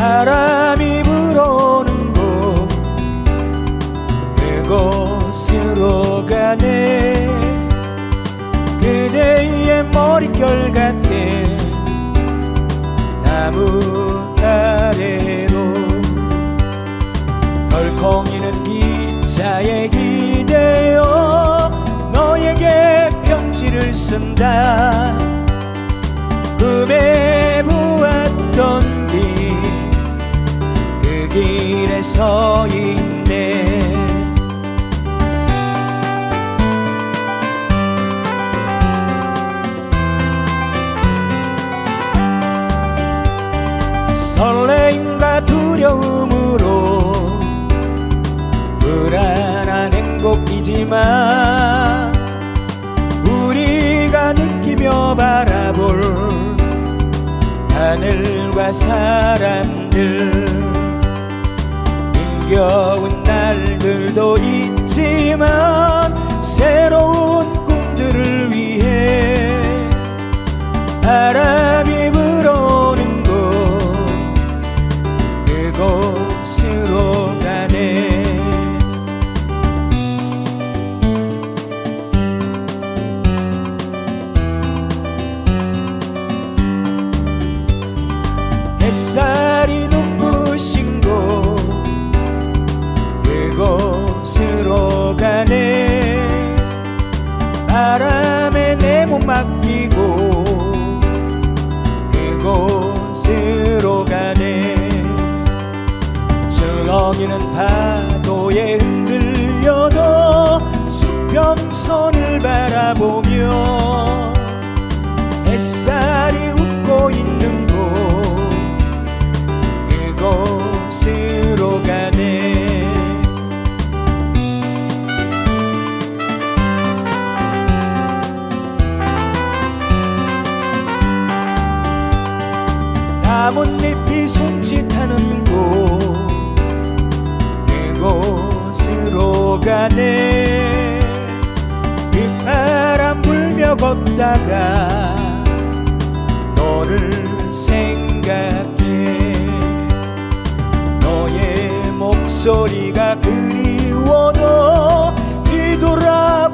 바람이 불어오는 곳. 그곳으로 가네. 그대의 머릿결 같은 나무 아래로. 덜컹이는 기차에 기대어 너에게 편지를 쓴다 서 있네 설레임과 두려움으로 불안한 행복이지만 우리가 느끼며 바라볼 하늘과 사람들 힘겨운 날들도 있지만 새로운 꿈들을 위해 바람이 불어오는 곳 그곳으로 가네. 햇살 즐렁이는 파도에 흔들려도 수평선을 바라보며 햇살이 웃고 있는 곳 그곳으로 가네. 나뭇잎이 손짓하는 곳 시간에 그 빗바람 불며 걷다가 너를 생각해. 너의 목소리가 그리워도 뒤돌아